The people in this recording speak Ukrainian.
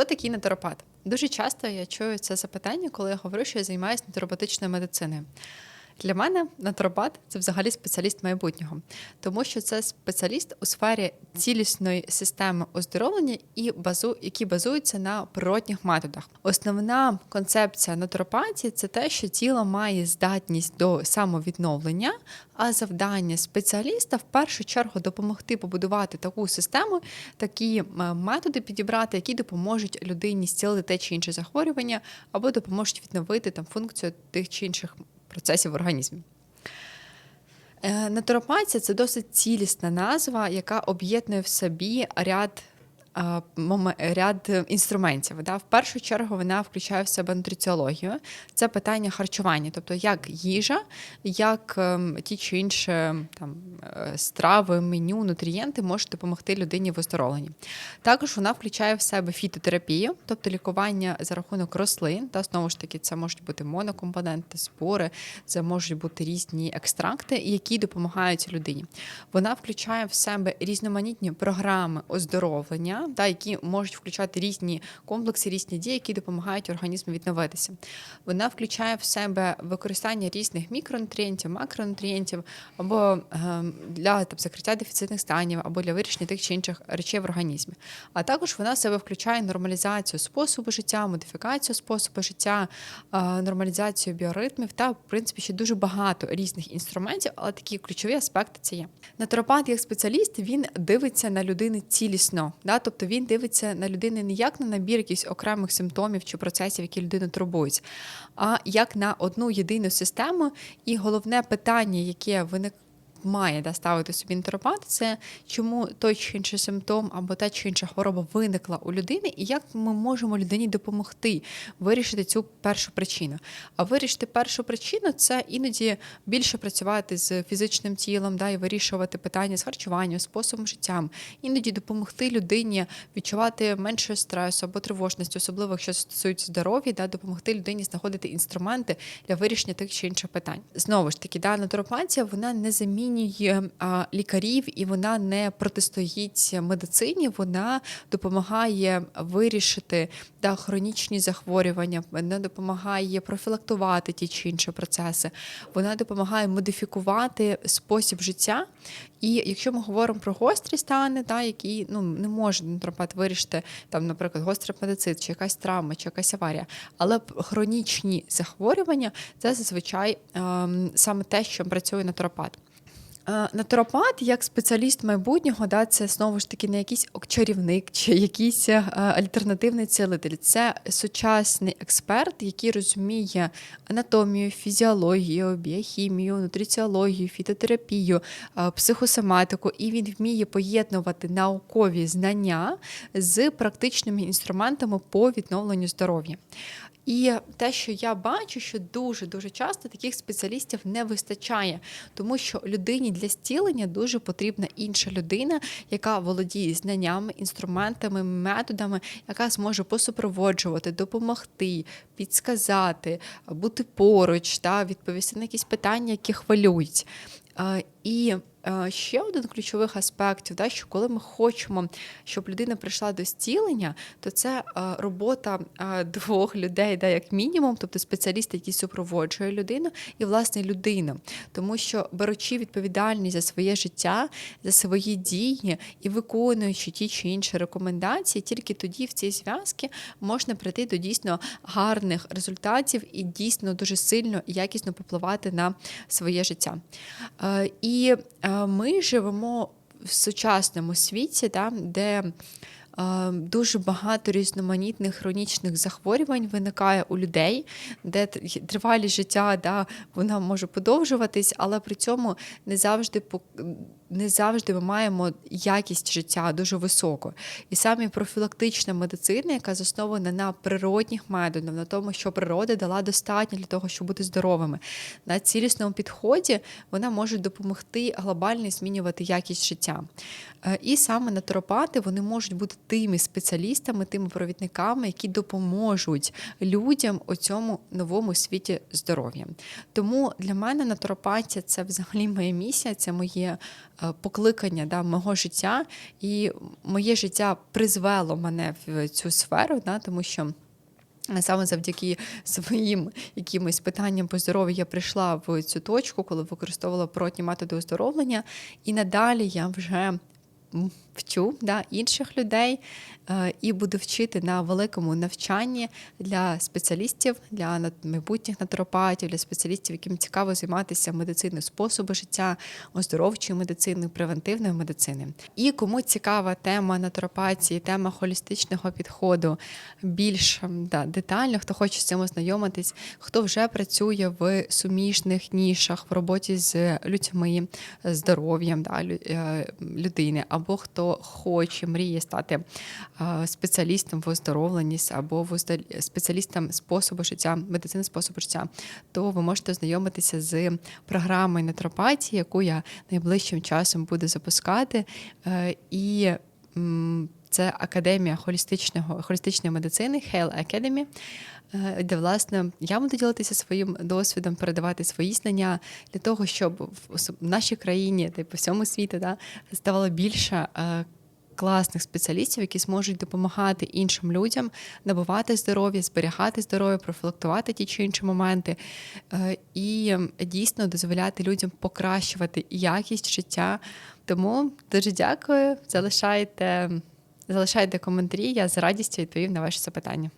Хто такий натуропат? Дуже часто я чую це запитання, коли я говорю, що я займаюся натуропатичною медициною. Для мене натуропат це взагалі спеціаліст майбутнього, тому що це спеціаліст у сфері цілісної системи оздоровлення і базу, які базуються на природних методах. Основна концепція натуропатії це те, що тіло має здатність до самовідновлення, а завдання спеціаліста в першу чергу допомогти побудувати таку систему, такі е, методи підібрати, які допоможуть людині зцілити те чи інше захворювання, або допоможуть відновити там функцію тих чи інших процесів в організмі. Е, Натуропатія це досить цілісна назва, яка об'єднує в собі ряд. Е, Ряд інструментів. Да? В першу чергу вона включає в себе нутриціологію. Це питання харчування, тобто як їжа, як ем, ті чи інші там, е, страви, меню, нутрієнти можуть допомогти людині в оздоровленні. Також вона включає в себе фітотерапію, тобто лікування за рахунок рослин. Та знову ж таки, це можуть бути монокомпоненти, спори, це можуть бути різні екстракти, які допомагають людині. Вона включає в себе різноманітні програми оздоровлення, та, які можуть включати різні комплекси, різні дії, які допомагають організму відновитися. Вона включає в себе використання різних мікронутрієнтів, макронутрієнтів або ем, для там, закриття дефіцитних станів, або для вирішення тих чи інших речей в організмі. А також вона в себе включає нормалізацію способу життя, модифікацію способу життя, е, нормалізацію біоритмів та, в принципі, ще дуже багато різних інструментів, але такі ключові аспекти це є. Натуропат як спеціаліст він дивиться на людину цілісно, да? Тобто він дивиться на людини не як на набір якихось окремих симптомів чи процесів, які людину турбують, а як на одну єдину систему. І головне питання, яке виник має да, ставити собі натуропат, це чому той чи інший симптом або та чи інша хвороба виникла у людини, і як ми можемо людині допомогти вирішити цю першу причину. А вирішити першу причину це іноді більше працювати з фізичним тілом, да, і вирішувати питання з харчуванням, способом життя, іноді допомогти людині відчувати менше стресу або тривожності, особливо якщо стосується здоров'я, да, допомогти людині знаходити інструменти для вирішення тих чи інших питань. Знову ж таки, да, натуропатія вона не замінює а, лікарів і вона не протистоїть медицині, вона допомагає вирішити да, хронічні захворювання, вона допомагає профілактувати ті чи інші процеси, вона допомагає модифікувати спосіб життя. І якщо ми говоримо про гострі стани, та, які ну, не може натуропат вирішити, там, наприклад, гострий апендицит, чи якась травма, чи якась аварія, але хронічні захворювання це зазвичай ем, саме те, що працює натуропат. Е, Натуропат як спеціаліст майбутнього, да, це знову ж таки не якийсь чарівник чи якийсь е, альтернативний цілитель. Це сучасний експерт, який розуміє анатомію, фізіологію, біохімію, нутриціологію, фітотерапію, е, психосоматику, і він вміє поєднувати наукові знання з практичними інструментами по відновленню здоров'я. І те, що я бачу, що дуже дуже часто таких спеціалістів не вистачає, тому що людині для зцілення дуже потрібна інша людина, яка володіє знаннями, інструментами, методами, яка зможе посупроводжувати, допомогти, підсказати, бути поруч, та відповісти на якісь питання, які хвилюють. І ще один ключових аспектів, да, що коли ми хочемо, щоб людина прийшла до зцілення, то це е, робота е, двох людей, да, як мінімум, тобто спеціаліст, який супроводжує людину, і власне людину. Тому що беручи відповідальність за своє життя, за свої дії і виконуючи ті чи інші рекомендації, тільки тоді в цій зв'язки можна прийти до дійсно гарних результатів і дійсно дуже сильно і якісно попливати на своє життя. Е, І е, ми живемо в сучасному світі, да, де е, дуже багато різноманітних хронічних захворювань виникає у людей, де тривалість життя да, вона може подовжуватись, але при цьому не завжди не завжди ми маємо якість життя дуже високу. І саме профілактична медицина, яка заснована на природних методах, на тому, що природа дала достатньо для того, щоб бути здоровими, на цілісному підході вона може допомогти глобально змінювати якість життя. Е, І саме натуропати вони можуть бути тими спеціалістами, тими провідниками, які допоможуть людям у цьому новому світі здоров'я. Тому для мене натуропатія це взагалі моя місія, це моє е, покликання да, мого життя, і моє життя призвело мене в цю сферу, да, тому що. Саме завдяки своїм якимось питанням по здоров'ю я прийшла в цю точку, коли використовувала природні методи оздоровлення, і надалі я вже вчу да, інших людей е, і буду вчити на великому навчанні для спеціалістів, для майбутніх натуропатів, для спеціалістів, яким цікаво займатися медициною способу життя, оздоровчою медициною, превентивною медициною. І кому цікава тема натуропатії, тема холістичного підходу більш да, детально, хто хоче з цим ознайомитись, хто вже працює в суміжних нішах в роботі з людьми, здоров'ям да, е, людини, або хто хоче, мріє стати спеціалістом в оздоровленні або в спеціалістом способу життя, медицини способу життя, то ви можете ознайомитися з програмою натуропатії, яку я найближчим часом буду запускати. Е, І це академія холістичного холістичної медицини Hale Academy, е, де власне я буду ділитися своїм досвідом, передавати свої знання для того, щоб в нашій країні та й по всьому світу да, ставало більше. е, Класних спеціалістів, які зможуть допомагати іншим людям набувати здоров'я, зберігати здоров'я, профілактувати ті чи інші моменти, е, і дійсно дозволяти людям покращувати якість життя. Тому дуже дякую. Залишайте, залишайте коментарі. Я з радістю відповім на ваші запитання.